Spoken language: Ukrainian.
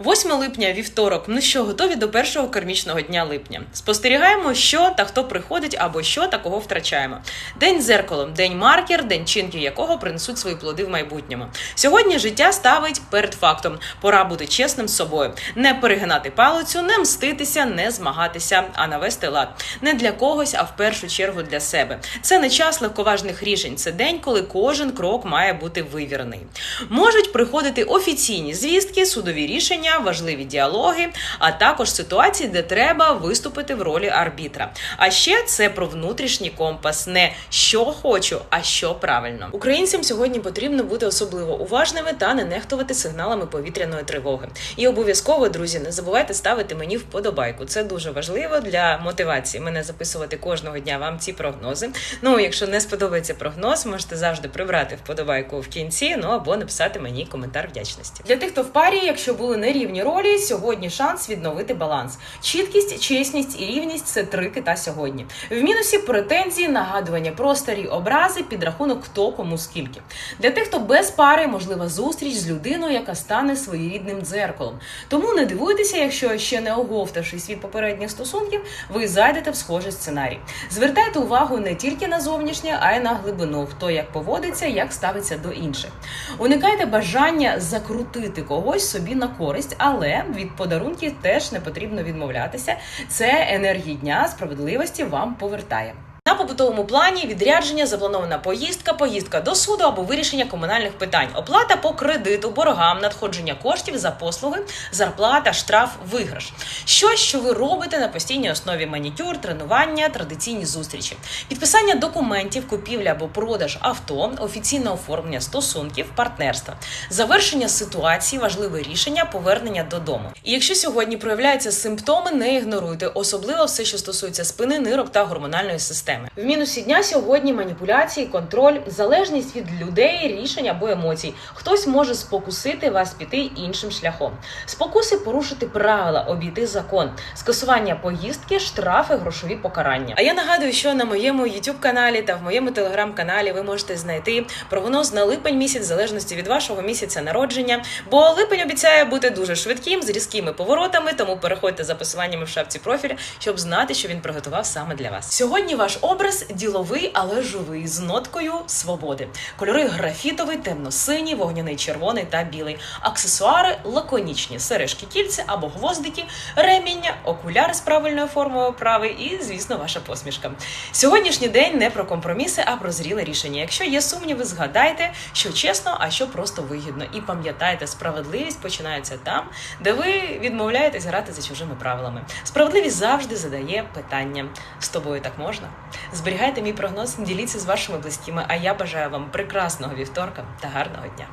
8 липня, вівторок. Ну що, готові до першого кармічного дня липня. Спостерігаємо, що та хто приходить або що та кого втрачаємо. День дзеркалом, день маркер, день чинки якого принесуть свої плоди в майбутньому. Сьогодні життя ставить перед фактом. Пора бути чесним з собою, не перегинати палицю, не мститися, не змагатися, а навести лад. Не для когось, а в першу чергу для себе. Це не час легковажних рішень. Це день, коли кожен крок має бути вивірений. Можуть приходити офіційні звістки, судові рішення, важливі діалоги, а також ситуації, де треба виступити в ролі арбітра. А ще це про внутрішній компас, не що хочу, а що правильно. Українцям сьогодні потрібно бути особливо уважними та не нехтувати сигналами повітряної тривоги. І обов'язково, друзі, не забувайте ставити мені вподобайку. Це дуже важливо для мотивації мене записувати кожного дня вам ці прогнози. Ну, якщо не сподобається прогноз, можете завжди прибрати вподобайку в кінці, ну або написати мені коментар вдячності. Для тих, хто в парі, якщо були нерівні ролі, сьогодні шанс відновити баланс. Чіткість, чесність і рівність це три кита сьогодні. В мінусі претензії, нагадування про старі образи, підрахунок хто кому скільки. Для тих, хто без пари, можлива зустріч з людиною, яка стане своєрідним дзеркалом. Тому не дивуйтеся, якщо ще не оговтавшись від попередніх стосунків, ви зайдете в схожий сценарій. Звертайте увагу не тільки на зовнішнє, а й на глибину, хто як поводиться, як ставиться до інших. Уникайте бажання закрутити когось собі на користь, але від подарунків теж не потрібно відмовлятися. Це енергії дня справедливості вам повертає. Побутовому плані відрядження, запланована поїздка, поїздка до суду або вирішення комунальних питань, оплата по кредиту, боргам, надходження коштів за послуги, зарплата, штраф, виграш. Щось, що ви робите на постійній основі манікюр, тренування, традиційні зустрічі, підписання документів, купівля або продаж авто, офіційне оформлення стосунків, партнерства, завершення ситуації, важливе рішення, повернення додому. І якщо сьогодні проявляються симптоми, не ігноруйте, особливо все, що стосується спини, нирок та гормональної системи. В мінусі дня сьогодні маніпуляції, контроль, залежність від людей, рішень або емоцій. Хтось може спокусити вас піти іншим шляхом. Спокуси порушити правила, обійти закон, скасування поїздки, штрафи, грошові покарання. А я нагадую, що на моєму youtube каналі та в моєму телеграм-каналі ви можете знайти прогноз на липень місяць, в залежності від вашого місяця народження. Бо липень обіцяє бути дуже швидким, з різкими поворотами. Тому переходьте за посиланнями в шапці профіля, щоб знати, що він приготував саме для вас. Сьогодні ваш образ діловий, але живий з ноткою свободи. Кольори графітовий, темно-синій, вогняний червоний та білий. Аксесуари лаконічні, сережки, кільця або гвоздики, реміння, окуляри з правильною формою оправи і, звісно, ваша посмішка. Сьогоднішній день не про компроміси, а про зріле рішення. Якщо є сумніви, згадайте, що чесно, а що просто вигідно. І пам'ятайте, справедливість починається там, де ви відмовляєтесь грати за чужими правилами. Справедливість завжди задає питання: з тобою так можна? Зберігайте мій прогноз, діліться з вашими близькими. А я бажаю вам прекрасного вівторка та гарного дня.